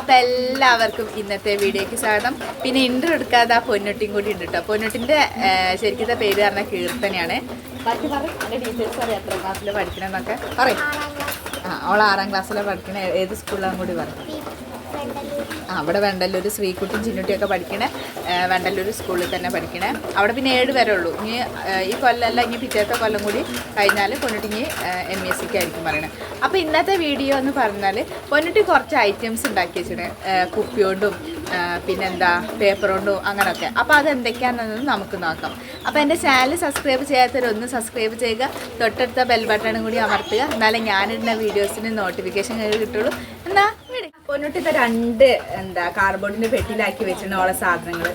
അപ്പൊ എല്ലാവർക്കും ഇന്നത്തെ വീഡിയോക്ക് സ്വാഗതം പിന്നെ ഇൻട്രോ എടുക്കാതെ ആ പൊന്നുട്ടിയും കൂടി ഉണ്ട് കേട്ടോ പൊന്നുട്ടിന്റെ ശരിക്കും പേര് പറഞ്ഞ കീർത്തനയാണ് ബാക്കി പഠിക്കണമെന്നൊക്കെ പറയും ആ അവൾ ആറാം ക്ലാസ്സിലെ പഠിക്കണേ ഏത് സ്കൂളിലാണ് കൂടി പറയും അവിടെ വെണ്ടല്ലൂർ ശ്രീകുട്ടിയും ചിന്നുട്ടിയൊക്കെ പഠിക്കണേ. വെണ്ടല്ലൂർ സ്കൂളിൽ തന്നെ പഠിക്കണേ. അവിടെ പിന്നെ ഏഴ് വരെ ഉള്ളൂ. ഇനി ഈ കൊല്ലമല്ല ഇനി പിറ്റേത്തെ കൊല്ലം കൂടി കഴിഞ്ഞാൽ പൊന്നുട്ടിങ്ങി എം എസ് സിക്ക് ആയിരിക്കും പറയണത് അപ്പോൾ ഇന്നത്തെ വീഡിയോ എന്ന് പറഞ്ഞാൽ പൊന്നുട്ടി കുറച്ച് ഐറ്റംസ് ഉണ്ടാക്കി വെച്ചിട്ട് കുപ്പി കൊണ്ടും പിന്നെന്താ പേപ്പർ കൊണ്ടും അങ്ങനെയൊക്കെ അപ്പോൾ അത് എന്തൊക്കെയാണെന്ന് നമുക്ക് നോക്കാം. അപ്പോൾ എന്റെ ചാനൽ സബ്സ്ക്രൈബ് ചെയ്യാത്തവരൊന്ന് സബ്സ്ക്രൈബ് ചെയ്യുക. തൊട്ടടുത്ത ബെൽ ബട്ടണും കൂടി അമർത്തുക. എന്നാലേ ഞാനിടുന്ന വീഡിയോസിന് നോട്ടിഫിക്കേഷൻ കിട്ടുള്ളൂ. എന്നാ പൊന്നിട്ടിത്തെ രണ്ട് എന്താ കാർബോർഡിന്റെ പെട്ടിയിലാക്കി വെച്ചിട്ടുണ്ട് ഓളെ സാധനങ്ങൾ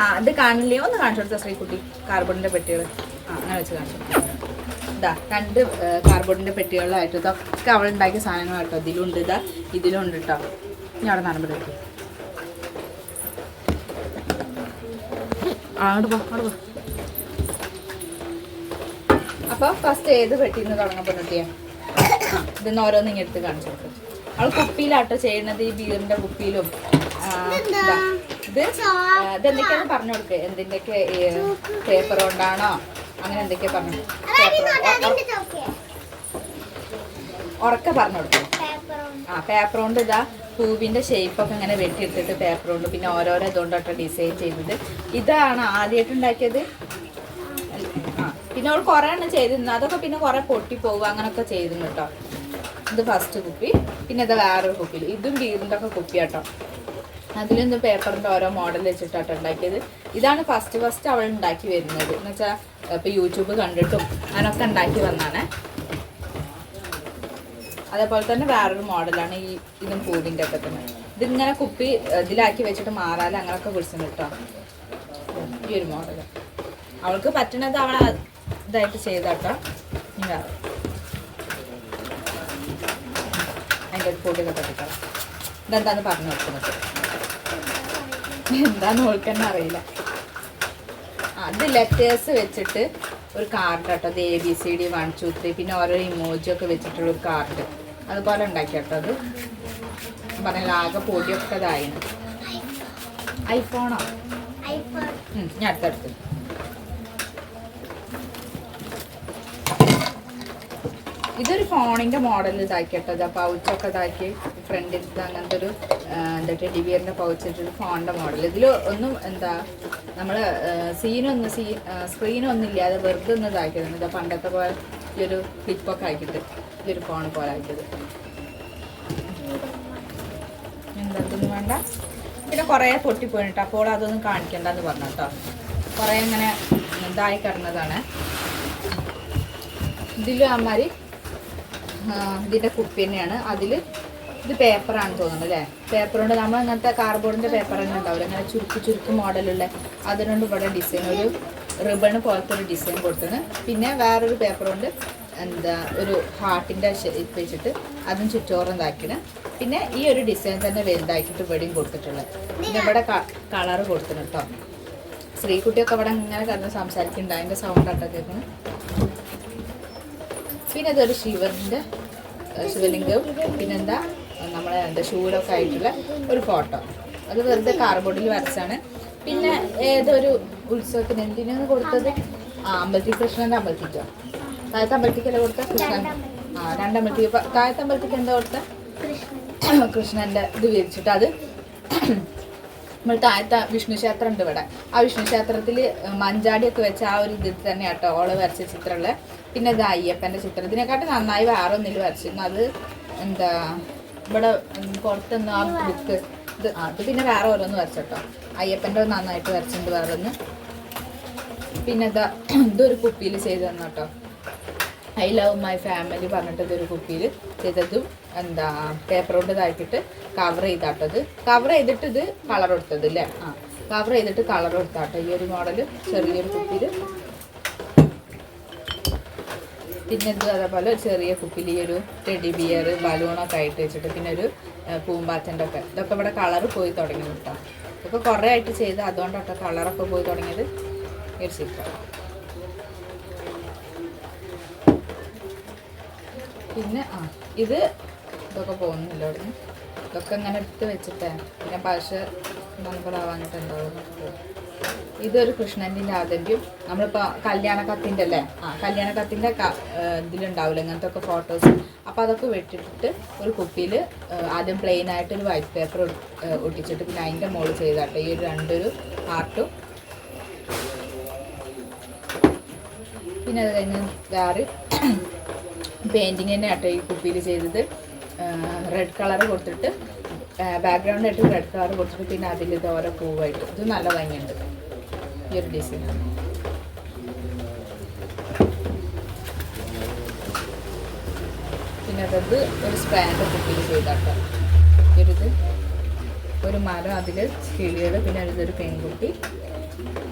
ആ അത് കാണില്ലേ? ഒന്ന് കാണിച്ചു കൊടുത്ത ശ്രീകുട്ടി കാർബോർഡിന്റെ പെട്ടികൾ ആ അങ്ങനെ വെച്ച് കാണിച്ചു. ഇതാ രണ്ട് കാർബോർഡിന്റെ പെട്ടികളിലായിട്ട് ഇതൊക്കെ അവൾ ഉണ്ടാക്കിയ സാധനങ്ങൾ കേട്ടോ. ഇതിലുണ്ട് ഇതാ. ഇതിലുണ്ട് കേട്ടോ ഇനി അവിടെ നടന്നു പോ അങ്ങോട്ട് പോ. അപ്പോൾ ഫസ്റ്റ് ഏത് പെട്ടിയിൽ നിന്ന് തുടങ്ങാൻ പൊന്നിട്ടിയാ? ഇതിന്ന് ഓരോന്ന് ഇങ്ങനെ എടുത്ത് കാണിച്ചു. കൊടുക്കും അവൾ കുപ്പിയിലാട്ടോ ചെയ്യുന്നത് ഈ ബീറിന്റെ കുപ്പിയിലും. ഇതാ. എന്തൊക്കെയാണ് പറഞ്ഞു കൊടുക്കുക എന്തിന്റെയൊക്കെ പേപ്പർ കൊണ്ടാണോ? അങ്ങനെ എന്തൊക്കെയാ പറഞ്ഞു ഉറക്ക പറഞ്ഞു കൊടുക്കും. ആ പേപ്പർ കൊണ്ട് ഇതാ പൂവിന്റെ ഷേപ്പ് ഒക്കെ ഇങ്ങനെ വെട്ടിയെടുത്തിട്ട് പേപ്പർ കൊണ്ട് പിന്നെ ഓരോരോ ഇതുകൊണ്ടൊക്കെ ഡിസൈൻ ചെയ്തത് ഇതാണ് ആദ്യമായിട്ട് ഉണ്ടാക്കിയത്. ആ. പിന്നെ അവൾ കുറെ എണ്ണം ചെയ്തിരുന്നു. അതൊക്കെ പിന്നെ കുറെ പൊട്ടി പോവുക അങ്ങനൊക്കെ ചെയ്തിരുന്നു കേട്ടോ. ഇത് ഫസ്റ്റ് കുപ്പി. പിന്നെ ഇത് വേറൊരു കുപ്പിയിൽ ഇതും ബീറിന്റെ ഒക്കെ കുപ്പി കേട്ടോ അതിലൊന്ന് പേപ്പറിന്റെ ഓരോ മോഡൽ വെച്ചിട്ടാട്ടോ ഉണ്ടാക്കിയത്. ഇതാണ് ഫസ്റ്റ് ഫസ്റ്റ് അവൾ ഉണ്ടാക്കി വരുന്നത്. എന്ന് വെച്ചാൽ ഇപ്പോൾ യൂട്യൂബ് കണ്ടിട്ടും അതിനൊക്കെ ഉണ്ടാക്കി വന്നാണ്. അതേപോലെ തന്നെ വേറൊരു മോഡലാണ് ഈ ഇതും പൂവിന്റെ ഒക്കെ തന്നെ. ഇതിങ്ങനെ കുപ്പി ഇതിലാക്കി വെച്ചിട്ട് മാറാതെ അങ്ങനെയൊക്കെ കുറിച്ചു കേട്ടോ ഈ ഒരു മോഡൽ അവൾക്ക് പറ്റണത് അവളെ ഇതായിട്ട് ചെയ്താട്ടോ. വേറെ. ഒരു പൊടിയൊക്കെ തട്ടിക്കളാം ഇതെന്താന്ന് പറഞ്ഞു നോക്കുന്നത് എന്താന്ന് ഓൾക്ക് അറിയില്ല. അത് ലെറ്റേഴ്സ് വെച്ചിട്ട് ഒരു കാർഡ് കേട്ടോ അത് A B C D one two three പിന്നെ ഓരോ ഇമോജി ഒക്കെ വെച്ചിട്ടുള്ള ഒരു കാർഡ് അതുപോലെ ഉണ്ടാക്കി കേട്ടോ അത്. പറഞ്ഞ ആകെ പൊടിയൊക്കെ ഇതായിരുന്നു ഐഫോണോ? ഞാൻ അടുത്തടുത്ത്. ഇതൊരു ഫോണിന്റെ മോഡൽ ഇതാക്കിയിട്ടത് പൗച്ചൊക്കെ ഇതാക്കി ഫ്രണ്ടിൽ അങ്ങനത്തെ ഒരു എന്താ ടെഡി ബിയറിന്റെ പൗച്ച് ഇട്ടൊരു ഫോണിന്റെ മോഡൽ. ഇതിൽ ഒന്നും എന്താ നമ്മൾ സീനൊന്നും സീ സ്ക്രീനൊന്നും ഇല്ലാതെ വെറുതെ ഒന്ന് ഇതാക്കിയതാണ്. ഇതാ പണ്ടത്തെ പോലെ ഈ ഒരു ക്ലിപ്പൊക്കെ ആക്കിയിട്ട് ഈ ഫോൺ പോലെ ആക്കിയത്. എന്താ ഇതൊന്നും വേണ്ട. പിന്നെ കുറേ പൊട്ടിപ്പോയിട്ടോ അപ്പോൾ അതൊന്നും കാണിക്കണ്ടെന്ന് പറഞ്ഞു കേട്ടോ കുറേ ഇങ്ങനെ ഇതായി കിടന്നതാണ്. ഇതിലും അമ്മാരി ആ, ഇതിന്റെ കുപ്പി തന്നെയാണ് അതിൽ ഇത് പേപ്പറാണ് തോന്നുന്നത് അല്ലേ? പേപ്പർ കൊണ്ട് നമ്മൾ അങ്ങനത്തെ കാർഡ്ബോർഡിന്റെ പേപ്പർ തന്നെ ഉണ്ടാവില്ല? അങ്ങനെ ചുരുക്കി ചുരുക്കി മോഡലുള്ള അതിനുകൊണ്ട് ഇവിടെ ഡിസൈൻ. ഒരു റിബൺ പോലത്തെ ഒരു ഡിസൈൻ കൊടുത്തത് പിന്നെ വേറൊരു പേപ്പർ കൊണ്ട് എന്താ ഒരു ഹാർട്ടിന്റെ വെച്ചിട്ട് അതും ചുറ്റോറും ഇതാക്കിന് പിന്നെ ഈ ഒരു ഡിസൈൻ തന്നെ വലുതാക്കിയിട്ട് ഇവിടെയും കൊടുത്തിട്ടുള്ളത്. പിന്നെ ഇവിടെ കളർ കൊടുത്തിട്ടുണ്ട് കേട്ടോ. സ്ത്രീകുട്ടിയൊക്കെ അവിടെ ഇങ്ങനെ കിടന്ന് സംസാരിക്കുന്നുണ്ട്. അതിന്റെ സൗണ്ട് ആട്ടൊക്കെ കേൾക്കുന്നത് പിന്നെ ഇതൊരു ശിവന്റെ ശിവലിംഗം. ശിവലിംഗവും പിന്നെന്താ? നമ്മളെ എന്താ ഷൂടൊക്കെ ആയിട്ടുള്ള ഒരു ഫോട്ടോ. അത് വെറുതെ കാർബോർഡിൽ വരച്ചാണ്. പിന്നെ ഏതൊരു ഉത്സവത്തിന് എന്തിനാണ് കൊടുത്തത്? ആ അമ്പലത്തിൽ കൃഷ്ണന്റെ അമ്പലത്തിക്കോ? താഴത്തെ അമ്പലത്തിക്കല്ലേ കൊടുത്ത കൃഷ്ണൻ. ആ രണ്ടമ്പലത്തിക്ക് താഴത്തെ അമ്പലത്തിക്ക് എന്താ കൊടുത്ത കൃഷ്ണന്റെ ഇത് വിരിച്ചിട്ട് അത് നമ്മൾ താഴത്തെ വിഷ്ണു ക്ഷേത്രം ഉണ്ട് ഇവിടെ. ആ വിഷ്ണു ക്ഷേത്രത്തിൽ മഞ്ചാടിയൊക്കെ വെച്ച ആ ഒരു ഇതിൽ തന്നെ കേട്ടോ ഓൾ വരച്ച ചിത്രമുള്ള പിന്നെ ഇത് അയ്യപ്പന്റെ ചിത്രം. ഇതിനെക്കാട്ടി നന്നായി വേറെ ഒന്നിൽ വരച്ചിരുന്നു. അത് എന്താ ഇവിടെ പുറത്തുനിന്ന് ആ ബുക്ക് ഇത് അത് പിന്നെ വേറെ ഓരോന്ന് വരച്ചട്ടോ. അയ്യപ്പന്റെ നന്നായിട്ട് വരച്ചിട്ടുണ്ട് വേറെ ഒന്ന് പിന്നെ ഇതാ ഇതൊരു കുപ്പിയിൽ ചെയ്ത് തന്നു കേട്ടോ ഐ ലവ് മൈ ഫാമിലി പറഞ്ഞിട്ട് ഇതൊരു കുപ്പിയിൽ ചെയ്തതും എന്താ പേപ്പർ കൊണ്ട് ഇതാക്കിയിട്ട് കവർ ചെയ്താട്ടത് കവർ ചെയ്തിട്ട് ഇത് കളർ കൊടുത്തത് അല്ലേ ആ കവർ ചെയ്തിട്ട് കളർ കൊടുത്താട്ടോ. ഈ ഒരു മോഡൽ ചെറിയൊരു കുപ്പിയിൽ പിന്നെ ഇത് അതേപോലെ ചെറിയ കുപ്പിയിൽ ഈ ഒരു ടെഡി ബിയർ ബലൂണൊക്കെ ആയിട്ട് വെച്ചിട്ട് പിന്നെ ഒരു പൂമ്പാറ്റന്റെ ഒക്കെ. ഇതൊക്കെ ഇവിടെ കളർ പോയി തുടങ്ങി കേട്ടോ. ഇതൊക്കെ കുറേ ആയിട്ട് ചെയ്ത് അതുകൊണ്ടൊക്കെ കളറൊക്കെ പോയി തുടങ്ങിയത് ഈ ഒരു ചിത്രം പിന്നെ ആ ഇത് ഇതൊക്കെ പോകുന്നില്ല അവിടെ ഇതൊക്കെ ഇങ്ങനെ എടുത്ത് വെച്ചിട്ടേ. പിന്നെ പശ മനസ്സിലാവാനിട്ടുണ്ടാവും ഇതൊരു കൃഷ്ണന്റെ ആദന്യം നമ്മളിപ്പോൾ കല്യാണ കത്തിന്റെ അല്ലേ? ആ കല്യാണ കത്തിന്റെ ഇതിലുണ്ടാവില്ല ഇങ്ങനത്തെ ഒക്കെ ഫോട്ടോസ് അപ്പോൾ അതൊക്കെ വെട്ടിട്ട് ഒരു കുപ്പിയിൽ ആദ്യം പ്ലെയിൻ ആയിട്ട് ഒരു വൈറ്റ് പേപ്പർ ഒട്ടിച്ചിട്ട് പിന്നെ അതിന്റെ മുകളിൽ ചെയ്താട്ടെ. ഈ ഒരു രണ്ടൊരു ഹാർട്ടും പിന്നെ അത് കഴിഞ്ഞ് വേറെ പെയിന്റിങ് തന്നെ ആട്ടെ ഈ കുപ്പിയിൽ ചെയ്തത്. റെഡ് കളർ കൊടുത്തിട്ട് ബാക്ക്ഗ്രൗണ്ട് ആയിട്ട് റെഡ് കളർ കൊടുത്തിട്ട് പിന്നെ അതിൽ ഇത് ഓരോ പൂവായിട്ട് ഇത് നല്ല ഭംഗിയുണ്ട്. ഈ ഒരു ഡിസൈൻ പിന്നെ അതത് ഒരു സ്പാൻഡ് കുപ്പിയിൽ ചെയ്താട്ടോ. ഒരിത് ഒരു മരം അതിൽ കിളികൾ പിന്നെ ഇതൊരു പെൺകുട്ടി.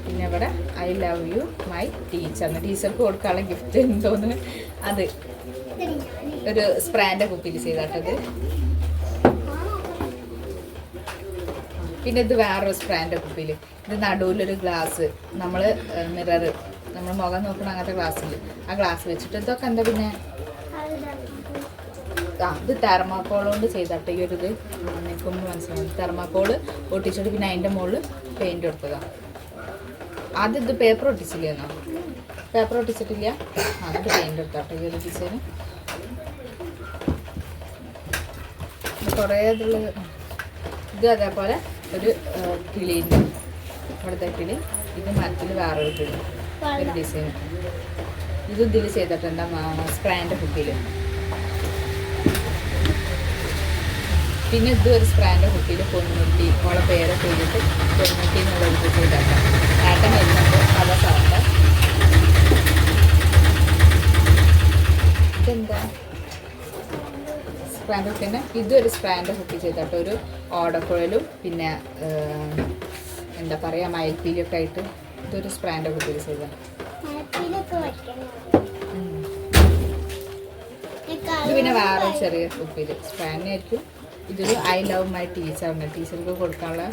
പിന്നെ ഇവിടെ I love you my teacher ടീച്ചർക്ക് കൊടുക്കാനുള്ള ഗിഫ്റ്റ് എന്തോന്ന്? അത്. ഒരു സ്പ്രാൻഡ് കുപ്പിയിൽ ചെയ്താട്ടത് പിന്നെ ഇത് വേറൊരു സ്പ്രാൻഡ് കുപ്പിയിൽ ഇത് നടുവിലൊരു ഗ്ലാസ് നമ്മൾ മിറർ നമ്മൾ മുഖം നോക്കുന്ന അങ്ങനത്തെ ഗ്ലാസ്സിൽ ആ ഗ്ലാസ് വെച്ചിട്ട് ഇതൊക്കെ എന്താ പിന്നെ? ആ ഇത് തെർമാക്കോൾ കൊണ്ട് ചെയ്തിട്ട് ഈ ഒരു ഇത്. നിൽക്കുമ്പോൾ മനസ്സിലാവും തെർമാക്കോൾ ഒട്ടിച്ചിട്ട് പിന്നെ അതിന്റെ മുകളിൽ പെയിന്റ് കൊടുത്തതാണ് ആദ്യം ഇത് പേപ്പർ ഒട്ടിച്ചില്ലെന്നോ? പേപ്പർ ഒട്ടിച്ചിട്ടില്ല. അതിന്റെ പെയിന്റ് എടുത്താട്ടെ ഈ ഒരു ഡിസൈൻ കുറേ ഇതുള്ളത് ഇത് അതേപോലെ ഒരു കിളീന്റെ ഇവിടുത്തെ കിളി. ഇത് മരത്തിൽ വേറൊരു കിളി. ഒരു ഡിസൈൻ ഇത് ഇതിൽ ചെയ്തിട്ടുണ്ട്. സ്പ്രാന്റെ കുട്ടിയിൽ പിന്നെ ഇത് ഒരു സ്പ്രാന്റെ കുട്ടിയിൽ പൊന്നുട്ടി ഓളെ പേരൊക്കെ എഴുതിയിട്ട് പൊന്നുട്ടി എന്നുള്ള ഇത് ചെയ്തേക്കാം ഏട്ടൻ വരുന്നുണ്ട്. പല സാറിന്റെ. ഇതെന്താ? സ്പാൻഡ് തന്നെ ഇതൊരു സ്പാൻഡ് ഹുക്ക് ചെയ്തിട്ട് ഒരു ഓടക്കുഴലും പിന്നെ എന്താ പറയുക മയൽപ്പീലിയൊക്കെ ആയിട്ട് ഇതൊരു സ്പാൻഡ് ഹുക്ക് ചെയ്ത ഇത് പിന്നെ വേറെ ചെറിയ കുപ്പിയിൽ സ്പാനായിരിക്കും ഇതൊരു ഐ ലവ് മൈ ടീച്ചറിന് ടീച്ചർക്ക് കൊടുക്കാനുള്ള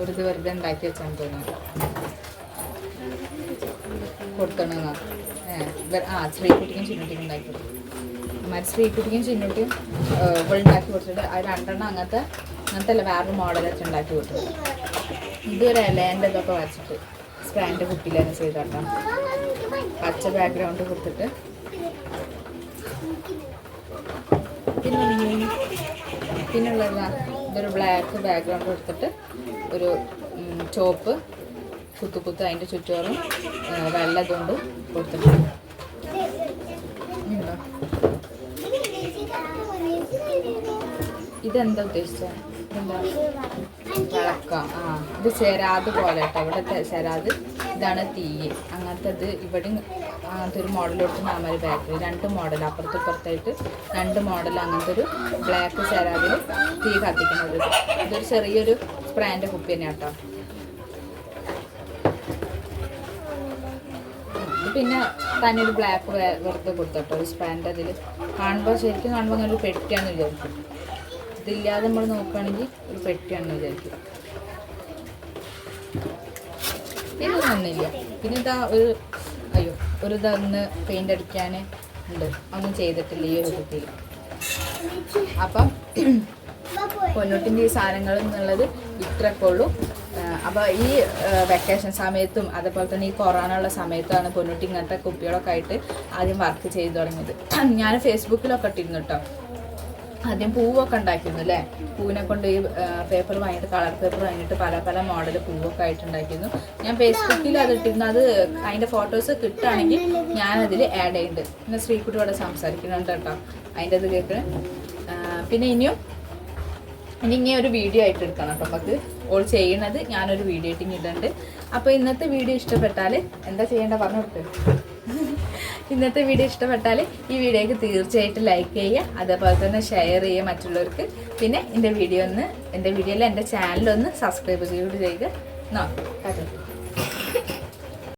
ഒരു ഇത് വെറുതെ ഉണ്ടാക്കി വെച്ചാൽ തോന്നുന്നു. കൊടുക്കണമെന്നോ ആ ശ്രീകുട്ടിക്കും ചിന്നുട്ടിക്കും ഉണ്ടാക്കി കൊടുക്കും മറ്റേ ശ്രീകുട്ടിക്കും ചിന്നുട്ടിയും ഉണ്ടാക്കി കൊടുത്തിട്ട് അത് രണ്ടെണ്ണം അങ്ങനത്തെ അങ്ങനത്തെ അല്ല വേറൊരു മോഡലൊക്കെ ഉണ്ടാക്കി കൊടുത്തിട്ടുണ്ട് ഇതൊരു ഇലേന്റെ ഇതൊക്കെ വരച്ചിട്ട് സ്പാൻഡ് കുപ്പിയിൽ തന്നെ പച്ച ബാക്ക്ഗ്രൗണ്ട് കൊടുത്തിട്ട്. പിന്നെ പിന്നുള്ളതാ ഇതൊരു ബ്ലാക്ക് ബാക്ക്ഗ്രൗണ്ട് കൊടുത്തിട്ട് ഒരു ചോപ്പ് കുത്തു കുത്ത് അതിന്റെ ചുറ്റോറും വെള്ളതുകൊണ്ട് കൊടുത്തിട്ടുണ്ട് ഉണ്ടോ? ഇതെന്താ ഉദ്ദേശിച്ചത് വിളക്കം ആ ഇത് ചേരാത് പോലെ ഇവിടുത്തെ ചെരാത് ഇതാണ് തീയ് അങ്ങനത്തെ അത് ഇവിടെ അങ്ങനത്തെ ഒരു മോഡൽ കൊടുത്ത് നാമൊരു ബാക്കിൽ രണ്ട് മോഡൽ അപ്പുറത്ത് ഇപ്പുറത്തായിട്ട് രണ്ട് മോഡൽ അങ്ങനത്തെ ഒരു ബ്ലാക്ക് ചേരാതിൽ തീ കത്തിക്കുന്നത്. ഇതൊരു ചെറിയൊരു സ്പ്രാന്റെ കുപ്പി തന്നെ കേട്ടോ പിന്നെ തന്നെ ഒരു ബ്ലാക്ക് വെറുതെ കൊടുത്തോട്ടോ ഒരു സ്പാൻഡ് അതിൽ കാണുമ്പോൾ ശരിക്കും കാണുമ്പോൾ അങ്ങനെ ഒരു പെട്ടിയാണെന്ന് വിചാരിക്കും. ഇതില്ലാതെ നമ്മൾ നോക്കുകയാണെങ്കിൽ ഒരു പെട്ടിയാണെന്ന് വിചാരിക്കുക പിന്നെ ഒന്നുമില്ല പിന്നെ ഇതാ ഒരു അയ്യോ ഒരു ഇതൊന്ന് പെയിന്റ് അടിക്കാൻ ഉണ്ട്. ഒന്നും ചെയ്തിട്ടില്ല ഈ ഒരു കുട്ടിയിൽ. അപ്പം പൊന്നോട്ടിന്റെ ഈ സാധനങ്ങൾ എന്നുള്ളത് ഇത്രയൊക്കെ ഉള്ളൂ. അപ്പോൾ ഈ വെക്കേഷൻ സമയത്തും അതേപോലെ തന്നെ ഈ കൊറോണ ഉള്ള സമയത്താണ് പൊന്നൂട്ടി ഇങ്ങനത്തെ കുപ്പികളൊക്കെ ആയിട്ട് ആദ്യം വർക്ക് ചെയ്തു തുടങ്ങിയത്. ഞാൻ ഫേസ്ബുക്കിലൊക്കെ ഇട്ടിരുന്നു കേട്ടോ. ആദ്യം പൂവൊക്കെ ഉണ്ടാക്കിയിരുന്നു അല്ലേ? പൂവിനെ കൊണ്ട് ഈ പേപ്പർ വാങ്ങിയിട്ട് കളർ പേപ്പർ വാങ്ങിയിട്ട് പല പല മോഡൽ പൂവൊക്കെ ആയിട്ട് ഉണ്ടാക്കിയിരുന്നു. ഞാൻ ഫേസ്ബുക്കിൽ അത് ഇട്ടിരുന്നു. അത് അതിന്റെ ഫോട്ടോസ് കിട്ടുകയാണെങ്കിൽ ഞാനതിൽ ആഡ് ചെയ്യുന്നുണ്ട്. പിന്നെ ശ്രീകുട്ടിയോടെ സംസാരിക്കുന്നുണ്ട് കേട്ടോ. അതിന്റെ ഇത് കേൾക്കണേ. പിന്നെ ഇനിയും ഇനി ഇങ്ങനെ ഒരു വീഡിയോ ആയിട്ട് എടുക്കണം കേട്ടോ. നമുക്ക് ഓൾ ചെയ്യണത് ഞാനൊരു വീഡിയോ ആയിട്ട് ഇടുന്നുണ്ട്. അപ്പോൾ ഇന്നത്തെ വീഡിയോ ഇഷ്ടപ്പെട്ടാൽ എന്താ ചെയ്യേണ്ട പറഞ്ഞു കൊടുത്ത് ഇന്നത്തെ വീഡിയോ ഇഷ്ടപ്പെട്ടാൽ ഈ വീഡിയോക്ക് തീർച്ചയായിട്ടും ലൈക്ക് ചെയ്യുക അതേപോലെ തന്നെ ഷെയർ ചെയ്യുക മറ്റുള്ളവർക്ക്. പിന്നെ എന്റെ വീഡിയോ ഒന്ന് എന്റെ വീഡിയോയിൽ എന്റെ ചാനലൊന്ന് സബ്സ്ക്രൈബ് ചെയ്യുക. ചെയ്യുക നോ